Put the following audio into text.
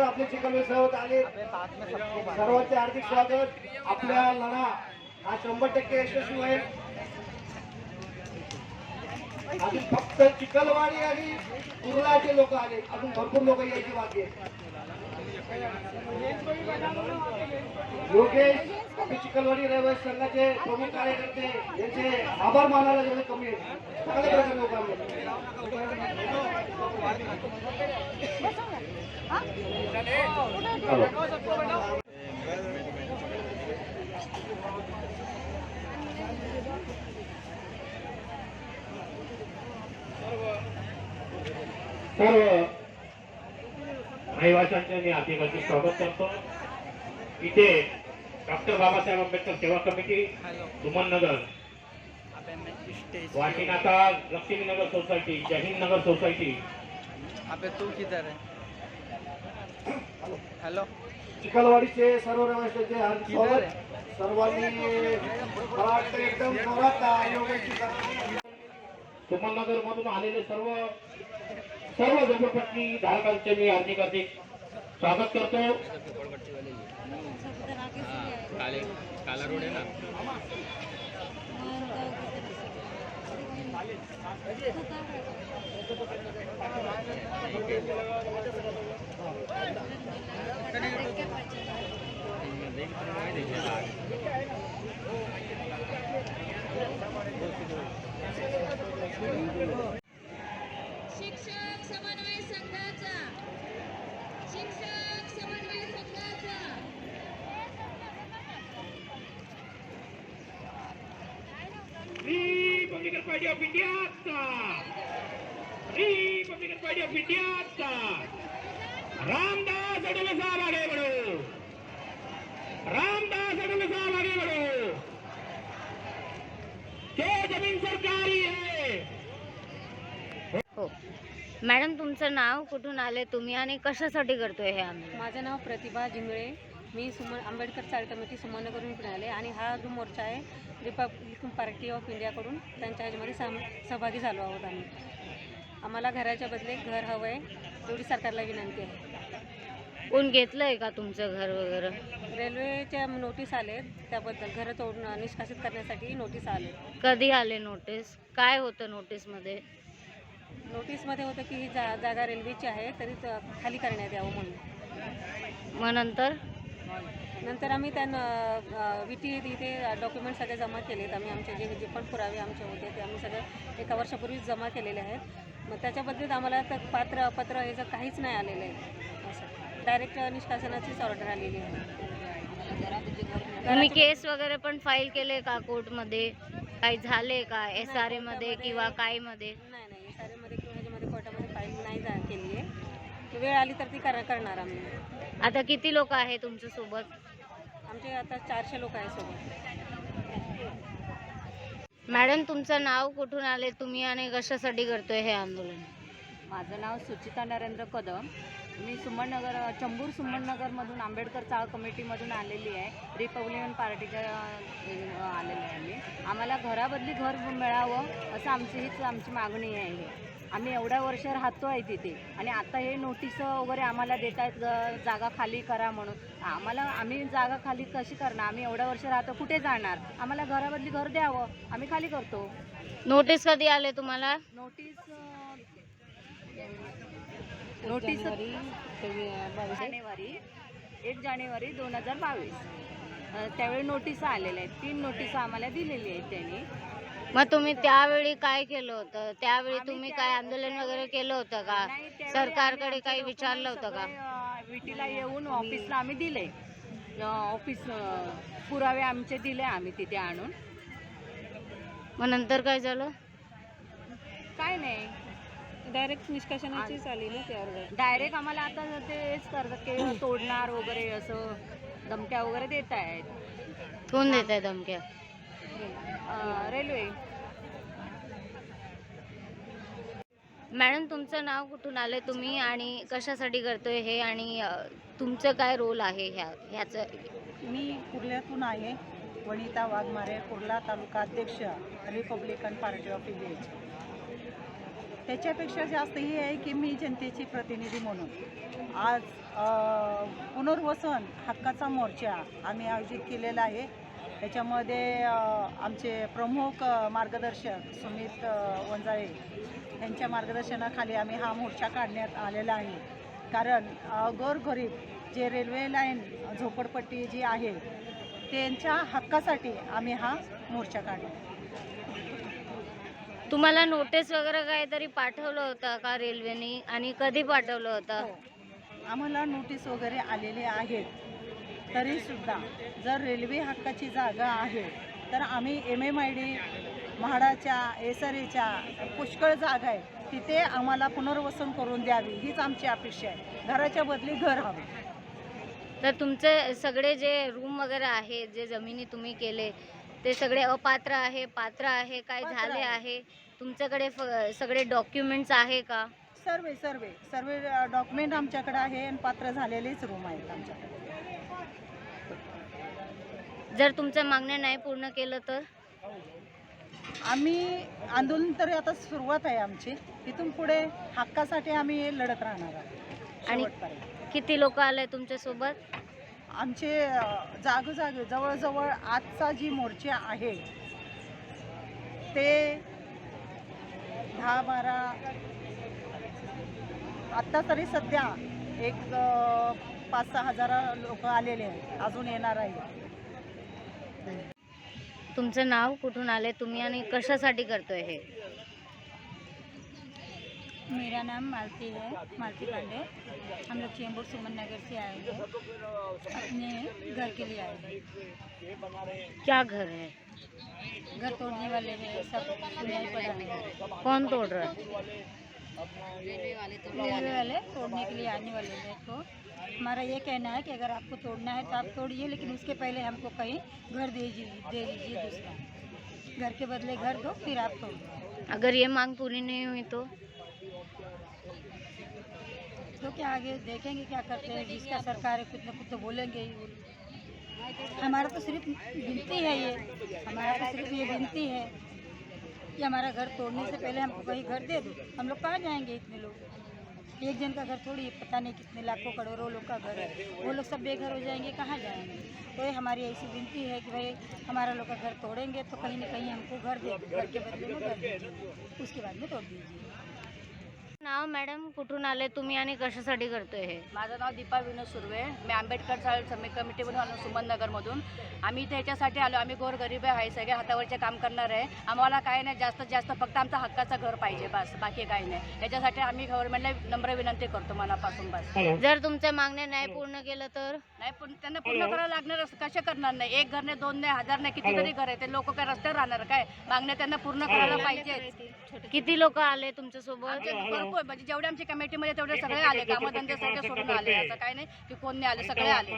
Teacher आपले चिकलवे सहवत आले सर्वांचे हार्दिक स्वागत. आपला लढा हा शंभर टक्के यशस्वी होईल. अजून फक्त चिखलवाडी आणि कुर्लाचे लोक आले. अजून भरपूर लोक यायची बाकी योगेश चिखलवाडी रहिवासी संघाचे प्रमुख कार्यकर्ते यांचे आभार मानायला जेवढे कमी आहेत. चांगल्या प्रकारे लोक सर्व रहिवाशांचे मी अधिकाचे स्वागत करतो. इथे डॉक्टर बाबासाहेब आंबेडकर सेवा कमिटी सुमननगर वाशीनाथा लक्ष्मीनगर सोसायटी जहीन नगर सोसायटी. अबे तू किधर है? हेलो. चिखलवाडीचे सर्व स्वागत. सर्वांनी मला वाटतं एकदम जोरात सुमननगर मधून आलेले सर्व सर्व झोपडपट्टी धारकांचे मी हार्दिक हार्दिक स्वागत करतो. काले काला रोड है ना? शिक्षक समन्वय संघाचा. शिक्षक समन्वय संघाचा रिपब्लिकन पार्टी ऑफ इंडियाचा रिपब्लिकन पार्टी ऑफ इंडियाचा रामदास अडुले साहब आगे बढ़ो। रामदास अडुले साहब आगे बढ़ो। ये जमीन सरकारी है हो। मॅडम तुमचं नाव कुठून आले तुम्ही आणि कशासाठी करतोय हे आंदोलन? माझं नाव प्रतिभा जिंगळे. मी सुमन आंबेडकर चाळ कमिटी सुमनगरहून इकडे आले आणि हा जो मोर्चा आहे रिपब्लिकन पार्टी ऑफ इंडियाकडून त्यांच्या ह्याच्यामध्ये सम सहभागी झालो आहोत आम्ही. आम्हाला घराच्या बदले घर हवं आहे एवढी सरकारला विनंती आहे. कोण घेतलंय का तुमचं घर वगैरे? रेल्वेच्या नोटीस आले त्याबद्दल घरं तोडणं निष्कासित करण्यासाठी नोटीस आले कधी आले नोटीस? काय होतं नोटीसमध्ये? नोटीसमध्ये होतं की ही जा जागा रेल्वेची आहे तरी खाली करण्यात यावं म्हणून. मग नंतर? नंतर आम्ही त्यांना व्ही टी इथे डॉक्युमेंट सगळे जमा केलेत. आम्ही आमचे जे जे पण पुरावे आमचे होते ते आम्ही सगळे एका वर्षापूर्वीच जमा केलेले आहेत. मग त्याच्याबद्दल आम्हाला तर पात्र पत्र हे जर काहीच नाही आलेलं आहे. असं. डायरेक्ट निष्कासनाचीच ऑर्डर आलेली आहे. तुम्ही केस वगैरे पण फाईल केले का कोर्टमध्ये? काही झाले का? एस आरमध्ये किंवा काय मध्ये नाही नाही सारेमध्ये किंवा ह्याच्यामध्ये कोर्टामध्ये फाईल नाही जा केली आहे वेळ आली तर ती कर करणार आम्ही. आता किती लोक आहे तुमच्यासोबत आमचे आता चारशे लोक आहे सोबत. मॅडम तुमचं नाव कुठून आले? तुम्ही आणि कशासाठी करतोय हे आंदोलन? माझं नाव सुचिता नरेंद्र कदम. मी सुमननगर चंबूर सुमननगरमधून आंबेडकर चाळ कमिटीमधून आलेली आहे. रिपब्लिकन पार्टीच्या आलेली आहे मी. आम्हाला घराबदली घर मिळावं असं आमची हीच आमची मागणी आहे. आम्ही एवढ्या वर्ष राहतो आहे तिथे. आणि आता हे नोटीस वगैरे आम्हाला देत आहेत जागा खाली करा म्हणून. आम्हाला आम्ही जागा खाली कशी करणार? आम्ही एवढ्या वर्ष राहतो कुठे जाणार? आम्हाला घराबदली घर द्यावं आम्ही खाली करतो. नोटीस कधी आले तुम्हाला? नोटीस नोटीस जानेवारी एक जानेवारी दोन हजार बावीस. त्यावेळी नोटीस आलेल्या आहेत. तीन नोटीस आम्हाला दिलेली आहेत त्यांनी. मग तुम्ही त्यावेळी काय केलं होतं? त्यावेळी तुम्ही काय आंदोलन वगैरे केलं होतं का? सरकारकडे काही विचारलं होतं का? विटीला येऊन ऑफिसला आम्ही दिले. ऑफिस पुरावे आमचे दिले आम्ही तिथे आणून. मग नंतर काय झालं? काय नाही. डायरेक्ट निष्कासनाचीच आली ना ती ऑर्डर डायरेक्ट आम्हाला आता तेच करतात की तोडणार वगैरे असं धमक्या वगैरे देत आहेत कोण देत आहे धमक्या रेल्वे. मॅडम तुमचं नाव कुठून आले तुम्ही आणि कशासाठी करतोय हे आणि तुमचं काय रोल आहे ह्या ह्याचं? मी कुर्ल्यातून आहे वनिता वाघमारे कुर्ला तालुका अध्यक्ष रिपब्लिकन पार्टी ऑफ इंडियाची त्याच्यापेक्षा जास्त ही आहे की मी जनतेची प्रतिनिधी म्हणून. आज पुनर्वसन हक्काचा मोर्चा आम्ही आयोजित केलेला आहे. त्याच्यामध्ये आमचे प्रमुख मार्गदर्शक सुमित वंजाळे यांच्या मार्गदर्शनाखाली आम्ही हा मोर्चा काढण्यात आलेला आहे. कारण गोरगरीब जे रेल्वे लाईन झोपडपट्टी जी आहे त्यांच्या हक्कासाठी आम्ही हा मोर्चा काढला. तुम्हाला नोटीस वगैरे काहीतरी पाठवलं होतं का रेल्वेने? आणि कधी पाठवलं होतं? हो. आम्हाला नोटीस वगैरे आलेले आहेत. तरीसुद्धा जर रेल्वे हक्काची जागा आहे तर आम्ही एम एम आय डी म्हाडाच्या एस आर एच्या पुष्कळ जागा आहे तिथे आम्हाला पुनर्वसन करून द्यावी हीच आमची अपेक्षा आहे. घराच्या बदली घर हवं. तर तुमचे सगळे जे रूम वगैरे आहे जे जमिनी तुम्ही केले ते सगळे अपात्र आहे पात्र आहे काय झाले आहे. तुमच्याकडे सगळे डॉक्युमेंट्स आहे का? सर्वे सर्वे सर्वे डॉक्युमेंट आमच्याकडे आहे आणि पात्र झालेलेच रूम आहेत आमच्याकडे. जर तुमच्या मागण्या नाही पूर्ण केलं तर? आम्ही आंदोलन तरी आता सुरुवात आहे आमची. तिथून पुढे हक्कासाठी आम्ही लढत राहणार आहोत. आणि- शेवटपर्यंत. किती लोक आले तुमच्यासोबत? आमचे अ, जागोजागी जवळजवळ आजचा जी मोर्चा आहे ते दहा बारा आत्ता तरी सध्या एक अ, पाच सहा हजार लोक आलेले आहेत. अजून येणार आहे. तुमचं नाव कुठून आले तुम्ही आणि कशासाठी करतोय हे? मेरा नाम मालती है मालती पांडे। हम लोग चेंबूर सुमन नगर से आए हैं। अपने घर के लिए आए हैं। क्या घर है? घर तोड़ने वाले हैं सब पड़ा है। कौन तोड़ रहा है? रेलवे वाले तोड़ने के लिए आने वाले हैं तो हमारा ये कहना है कि अगर आपको तोड़ना है तो आप तोड़िए लेकिन उसके पहले हमको कहीं घर दे दीजिए दे दीजिए दूसरा। घर के बदले घर दो फिर आप तोड़ो। अगर ये मांग पूरी नहीं हुई तो? तो क्या आगे देखेंगे क्या करते हैं जिसका सरकार है कुछ ना कुछ तो बोलेंगे ही। हमारा तो सिर्फ़ गिनती है ये। हमारा तो सिर्फ़ ये गिनती है। कि हमारा घर तोड़ने से पहले हमको कहीं घर दे दो। हम लोग कहाँ जाएँगे इतने लोग? एक जन का घर थोड़ी पता नहीं कितने लाखों करोड़ों लोग का घर है। वो लोग सब बेघर हो जाएँगे, कहाँ जाएँगे? तो ये हमारी ऐसी विनती है कि भाई, हमारा लोग का घर तोड़ेंगे तो कहीं ना कहीं हमको घर दे घर के बदले में घर दीजिए उसके बाद में तोड़ दीजिए। नाव मॅडम? कुठून आले तुम्ही आणि कशासाठी करतोय हे? माझं नाव दीपा विनोद सुर्वे. मी आंबेडकर चाळ समिती कमिटीमधून आलो सुमननगरमधून आम्ही इथे ह्याच्यासाठी आलो. आम्ही गोरगरीब आहे सगळे हातावरचे काम करणार आहे. आम्हाला काय नाही जास्तीत जास्त फक्त आमचा हक्काचं घर पाहिजे बस. बाकी काही नाही. याच्यासाठी आम्ही गव्हर्नमेंटला नम्र विनंती करतो मनापासून बस. जर तुमच्या मागण्या नाही पूर्ण केलं तर? नाही पण त्यांना पूर्ण करायला लागणार कसे करणार नाही? एक घर नाही दोन नाही हजार नाही कितीतरी घर आहे. ते लोक काय रस्त्यावर राहणार काय? मागण्या त्यांना पूर्ण करायला पाहिजे किती लोक आले तुमच्यासोबत आमचे भरपूर म्हणजे जेवढे आमच्या कमिटीमध्ये तेवढे सगळे आले कामधंदे सगळे सोडून आले. असं काही नाही की कोण नाही आले सगळे आले.